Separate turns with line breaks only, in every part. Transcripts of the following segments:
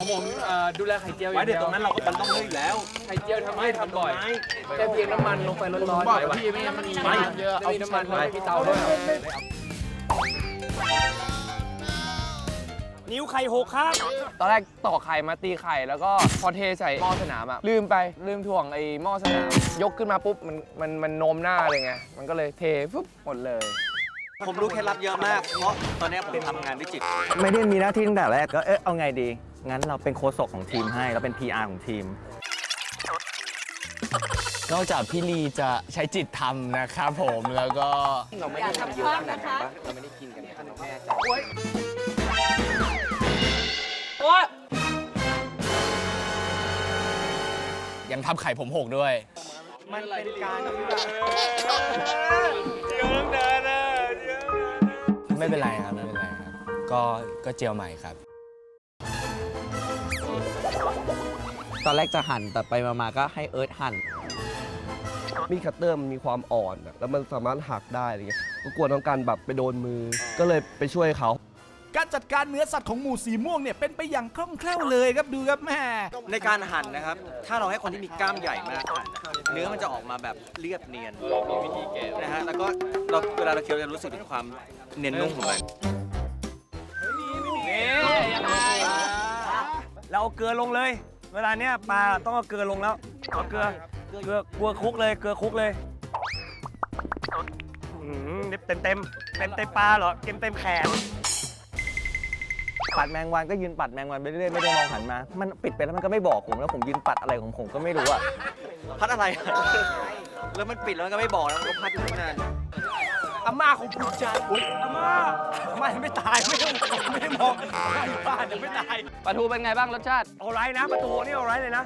ผมเอ่อดูแลไข่เจียวอ
ไว้
ย่าง
เดี๋
เดี
ย
ยว
วตรงนั้นเราก็มันต้องเลือกอยู่แล้ว
ไข่เจียวทำให้ทำบ่อย
ไม้
แค่เพียงน้ำมันลงไปร้อนๆ
บอกพี่ไม่งั้นมันมี
ไม่
น้ำเยอะ
ไม่มีน้ำมันเลยที่เตาด้วย
นิ้วไข่หกครับ
ตอนแรกต่อไข่มาตีไข่แล้วก็พอเทใส่หม้อสนามอะลืมไปลืมถ่วงไอ้หม้อสนาม ยกขึ้นมาปุ๊บมันมันมันโนมหน้าเลยไงมันก็เลยเทปุ๊บหมดเลย
ผมรู้เคล็ดลับเยอะมาก เพราะตอนนี้ผมทำงานวิจิตร
ไม่ได้มีหน้าที่ตั้งแต่แรกก็เอ๊ะเอาไงดี งั้นเราเป็นโค้ชของทีมให้ เราเป็น PR ของทีม
นอกจากพี่ลีจะใช้จิตทำนะครับผมแล้วก็
เราไม่ได้ทำเยอะขนาดนั้นปะเราไม่ได้กินกันขนาดแม่ใจ
ยังทำไข่ผมหกด้วย
มันเป็นการ
ไม่เป็นไรครับไม่เป็นไรครับ ก็ก็เจียวใหม่ครับ
อนแรกจะหั่นแต่ไปมาๆก็ให้เอิร์ธหั่น
มีดคัตเตอร์มันมีความอ่อนอะแล้วมันสามารถหักได้อะไรเงี้ยก็กลัวน้องการแบบไปโดนมือ ก็เลยไปช่วยเขา
การจัดการเนื้อสัตว์ของหมูสีม่วงเนี่ยเป็นไปอย่างคล่องแคล่วเลยครับดูครับแม่
ในการหั่นนะครับ ถ้าเราให้คนที่มีกล้ามใหญ่มากหั่นนะเนื้อมันจะออกมาแบบเรียบเนียนนะฮะ แล้วก็เราเวลาเราเคี้ยวจะรู้สึกถึงความเนียนนุ่มของมันเราเอาเกลือลงเลย เวลาเนี้ยปลาต้องเอาเกลือลงแล้วเอาเกลือเกลือเกลือคลุกเลยเกลือคลุกเลยอืมเต็มเต็มเต็มเต็มปลาเหรอเต็มเต็มแขน
ปัดแมงวันก็ยืนปัดแมงวันไปเรื่อยๆไม่ได้มองหันมา มันปิดไปแล้วมันก็ไม่บอกผมแล้วผมยืนปัดอะไรของผมก็ไม่รู้อะ
พัดอะไร แล้วมันปิดแล้วมันก็ไม่บอกแล้วมันก็พัดอยู่ตั้งนาน
อาม่าของภูมิใจ
อาม่าอาม่ายังไม่ตายไม่ได้ไม่ได้มองอาม่าอยู่บ้านยังไม่ตาย
ปลาทูเป็นไงบ้างรสชาติ
เอาไรนะประตูนี่เอาไรเลยนะ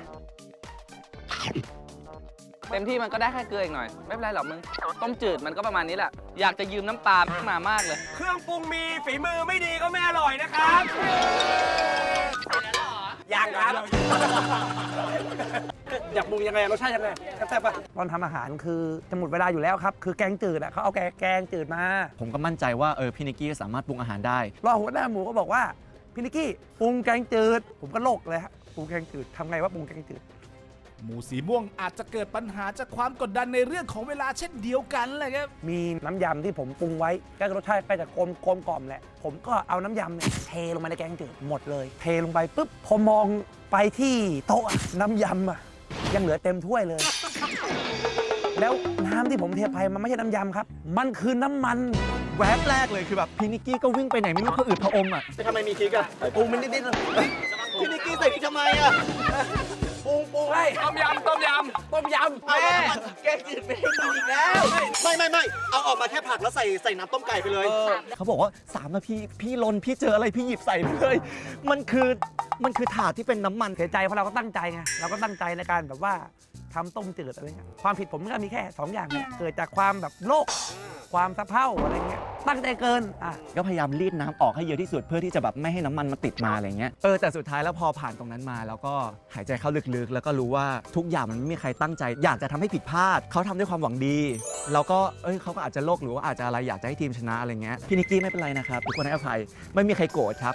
เต็มที่มันก็ได้แค่เกลืออีกหน่อย ไม่เป็นไรหรอกมึง ต้มจืดมันก็ประมาณนี้แหละ อยากจะยืมน้ำปลามามากเลย
เครื่องปรุงมีฝีมือไม่ดีก็ไม่อร่อยนะครับ ยังครับ
อยากปรุงยังไงรสชาติยังไงแซ่บๆปะ
ตอนทำอาหารคือจะหมดเวลาอยู่แล้วครับ คือแกงจืดอะเขาเอาแกงแกงจืดมา
ผมก็มั่นใจว่าเออพี่นิกกี้สามารถปรุงอาหารได้
รองหัวหน้าหมูก็บอกว่าพี่นิกกี้ปรุงแกงจืด ผมก็โลกเลยฮะปรุงแกงจืดทำไงว่าปรุงแกงจืด
หมูสีม่วงอาจจะเกิดปัญหาจากความกดดันในเรื่องของเวลาเช่นเดียวกันเลยครับ
มีน้ำยำที่ผมปรุงไว้ก็รสชาติก็จะกลมกลมกล่อมแหละ ผมก็เอาน้ำยำเนี่ยเทลงมาในแกงจืดหมดเลย เทลงไปปุ๊บพอมองไปที่โต๊ะอะน้ำยำอะยังเหลือเต็มถ้วยเลย แล้วน้ำที่ผมเทไปมันไม่ใช่น้ำยำครับ มันคือน้ำมัน
แวบแรกเลยคือแบบพี่นิกกี้ก็วิ่งไปไหนไม่รู้ผะอืดผะอมอะ
ทำไมมีพริกอะปรุงมันนิดๆพี่นิกกี้ใส่พริกทำไมอะปรุงปรุงให้
ต้มยำต้มยำต้มยำ
แม่แกงจืดไม่ให้กินอีกแล้ว ไม่ไม่ไม่เอาออกมาแค่ผักแล้วใส่ใส่น้ำต้มไก่ไปเลย
เขาบอกว่า3นาทีพี่ลนพี่เจออะไรพี่หยิบใส่ไปเลย มันคือมันคือถาดที่เป็นน้ำมัน
เสียใจเพราะเราก็ตั้งใจไงเราก็ตั้งใจในการแบบว่า ทำต้มจืดอะไรเงี้ยความผิดผมก็มีแค่2อย่างเนี่ยเกิดจากความแบบโลภความสะเพร่าอะไรเงี้ยตั้งใจเกินอะ
ก็พยายามรีดน้ำออกให้เยอะที่สุดเพื่อที่จะแบบไม่ให้น้ำมันมันติดมาอะไรเงี้ยเออแต่สุดท้ายแล้วพอผ่านตรงนั้นมา แล้วก็หายใจเข้าลึกๆ แล้วก็รู้ว่าทุกอย่างมันไม่มีใครตั้งใจ อยากจะทำให้ผิดพลาดเขาทำด้วยความหวังดี แล้วก็เอ้ยเขาก็อาจจะโลกหรือว่าอาจจะอะไรอยากจะให้ทีมชนะอะไรเงี้ยพี่นิกกี้ไม่เป็นไรนะครับทุกคนให้อภัยไม่มีใครโกรธครับ